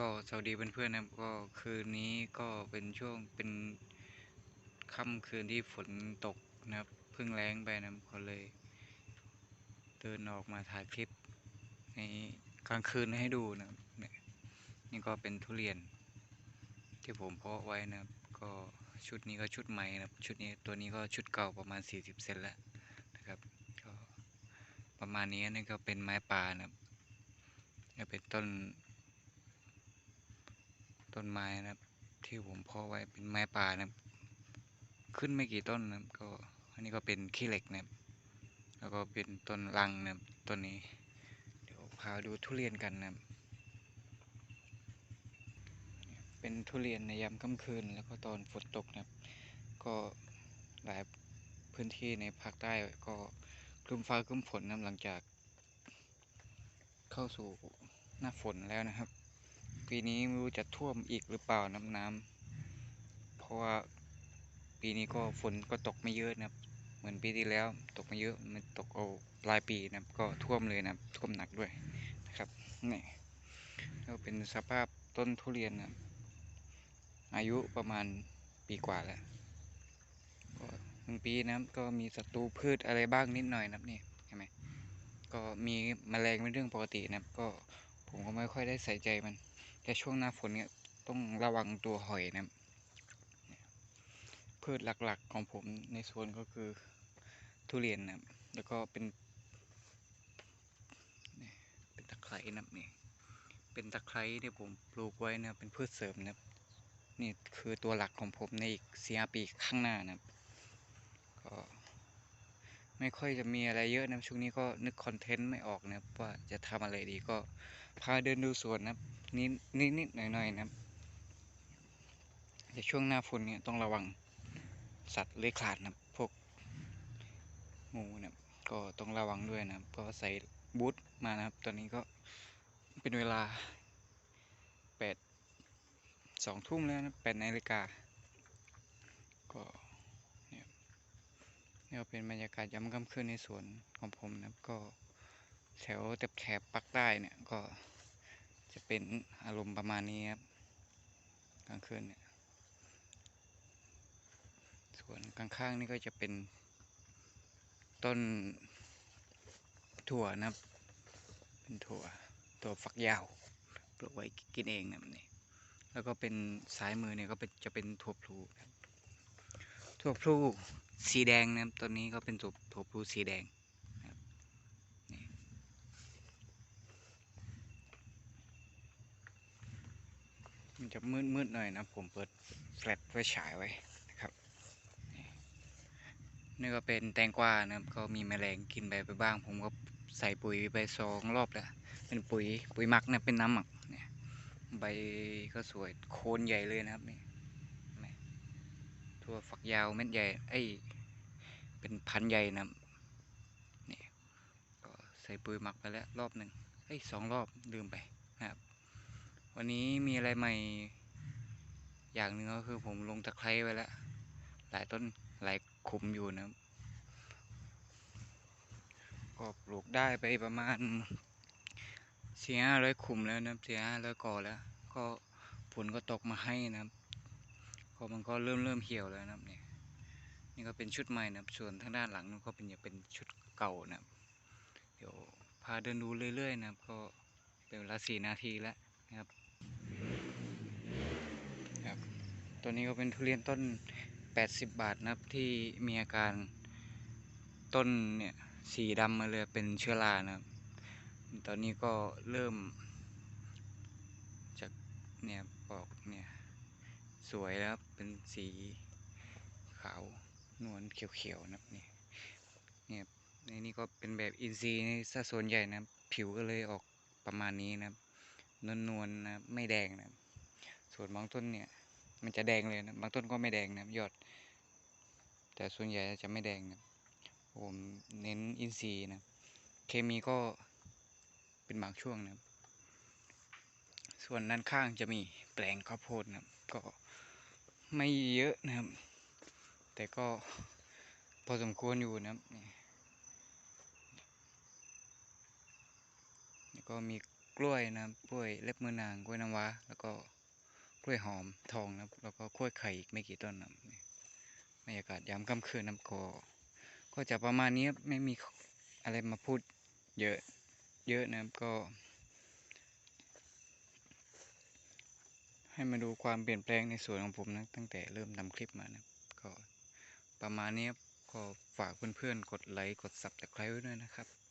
ก็สวัสดีเพื่อนๆนะครับก็คืนนี้ก็เป็นช่วงเป็นค่ำคืนที่ฝนตกนะครับเพิ่งแรงไปนะครับก็เลย เดินออกมาถ่ายคลิปในกลางคืนให้ดูนะครับเนี่ยนี่ก็เป็นทุเรียน ที่ผมเพาะไว้นะครับ ก็ชุดนี้ก็ชุดใหม่นะครับ ชุดนี้ตัวนี้ก็ชุดเก่าประมาณ 40 เซนแล้วนะครับก็ประมาณนี้นี่ก็เป็นไม้ป่านะครับก็เป็นต้น ต้นไม้นะครับ ที่ผมเพาะไว้เป็นไม้ป่านะครับ ขึ้นไม่กี่ต้นนะครับก็อันนี้ก็เป็นขี้เหล็กนะครับ แล้วก็เป็นต้นลังนะครับต้นนี้ เดี๋ยวพาดูทุเรียนกันนะครับ เป็นทุเรียนในยามค่ำคืน แล้วก็ตอนฝนตกนะครับ ก็หลายพื้นที่ในภาคใต้ก็ครึ้มฟ้าครึ้มฝนนะหลังจากเข้าสู่หน้าฝนแล้วนะครับ ปีนี้ไม่รู้จะท่วมอีกหรือเปล่าน้ำน้ำเพราะว่าปีนี้ก็ฝนก็ตกไม่เยอะนะเหมือนปีที่แล้ว ตกไม่เยอะมันตกเอาปลายปีนะก็ท่วมเลยนะท่วมหนักด้วยนะครับนี่ก็เป็นสภาพต้นทุเรียนนะอายุประมาณปีกว่าแล้วก็หนึ่งปีนะก็มีศัตรูพืชอะไรบ้างนิดหน่อยนะนี่เห็นไหมก็มีแมลงเป็นเรื่องปกตินะก็ผมก็ไม่ค่อยได้ใส่ใจมัน แต่ช่วงหน้าฝนเนี่ยต้องระวังตัวหอยนะพืชหลักๆของผมในสวนก็คือทุเรียนนะแล้วก็เป็นเป็นตะไคร้นะนี่เป็นตะไคร้ที่ผมปลูกไว้นะเป็นพืชเสริมนะนี่คือตัวหลักของผมในอีกสี่ปีข้างหน้านะก็ไม่ค่อยจะมีอะไรเยอะนะช่วงนี้ก็นึกคอนเทนต์ไม่ออกนะว่าจะทำอะไรดีก็ พาเดินดูสวนนะนิดนิดนิดหน่อยหน่อยนะแต่ช่วงหน้าฝนเนี่ยต้องระวังสัตว์เลื้อยคลานนะพวกงูนะครับก็ต้องระวังด้วยนะก็ใส่บูทมานะครับ ตอนนี้ก็เป็นเวลาแปดสองทุ่มแล้วนะแปดนาฬิกาก็เนี่ยนี่เป็นบรรยากาศยามค่ำคืนในสวนของผมนะก็ แถวแถบแถบปักใต้เนี่ยก็จะเป็นอารมณ์ประมาณนี้ครับกลางคืนเนี่ย ส่วนข้างๆนี่ก็จะเป็นต้นถั่วนะครับ เป็นถั่วถั่วฝักยาวปลูกไว้กินเองนะครับนี่แล้วก็เป็นซ้ายมือเนี่ยก็เป็นจะเป็นถั่วพลูครับถั่วพลูสีแดงนะครับตัวนี้ก็เป็นถั่วถั่วพลูสีแดงนะครับนี่ มันจะมืดๆหน่อยนะ ผมเปิดแฟลชไฟฉายไว้นะครับ นี่ก็เป็นแตงกวานะครับก็มีแมลงกินไปไปบ้าง ผมก็ใส่ปุ๋ยไปสองรอบแล้วเป็นปุ๋ยปุ๋ยหมักนะเป็นน้ำหมักเนี่ยใบก็สวยโคนใหญ่เลยนะครับนี่ทั่วฝักยาวเม็ดใหญ่ไอ้เป็นพันใหญ่นะนี่ก็ใส่ปุ๋ยหมักไปแล้วรอบหนึ่งเอ้สองรอบลืมไปนะครับ วันนี้มีอะไรใหม่ อย่างหนึ่งก็คือผมลงตะไคร้ไว้แล้ว หลายต้นหลายขุมอยู่นะครับก็ปลูกได้ไปประมาณสี่ห้าร้อยขุมแล้วนะครับสี่ห้าร้อยก่อแล้ว ก็ฝนก็ตกมาให้นะครับก็มันก็เริ่มเริ่มเหี่ยวแล้วนะครับเนี่ยนี่ก็เป็นชุดใหม่นะครับ ส่วนทางด้านหลังนู้นก็เป็นจะเป็นชุดเก่านะครับเดี๋ยวพาเดินดูเรื่อยๆนะครับ ก็เป็นเวลาสี่นาทีแล้วนะครับ ตัวนี้ก็เป็นทุเรียนต้นแปดสิบบาทนะครับที่มีอาการต้นเนี่ยสีดำมาเลยเป็นเชื้อรานะครับ ตอนนี้ก็เริ่ม จากเนี่ยปอกเนี่ยสวยแล้วครับเป็นสีขาว นวลเขียวๆนะครับนี่เนี่ยในนี้ก็เป็นแบบอินทรีย์นี่ซะส่วนใหญ่นะผิวก็เลยออกประมาณนี้นะครับนวลๆนะไม่แดงนะส่วนบางต้นเนี่ย มันจะแดงเลยนะบางต้นก็ไม่แดงนะยอด แต่ส่วนใหญ่จะไม่แดงนะครับผมเน้นอินทรีย์นะเคมีก็เป็นบางช่วงนะส่วนด้านข้างจะมีแปลงข้าวโพดนะก็ไม่เยอะนะครับ แต่ก็พอสมควรอยู่นะครับนี่แล้วก็มีกล้วยนะครับกล้วยเล็บมือนางกล้วยน้ำว้าแล้วก็ กล้วยหอมทองนะแล้วก็กล้วยไข่อีกไม่กี่ต้นนะบรรยากาศยามค่ำคืนนะครับก็ก็จะประมาณนี้ไม่มีอะไรมาพูดเยอะเยอะนะครับก็ ให้มาดูความเปลี่ยนแปลงในสวนของผมนะตั้งแต่เริ่มทำคลิปมานะก็ประมาณนี้ก็ฝากเพื่อนๆกดไลค์กด subscribe ไว้ด้วยนะครับ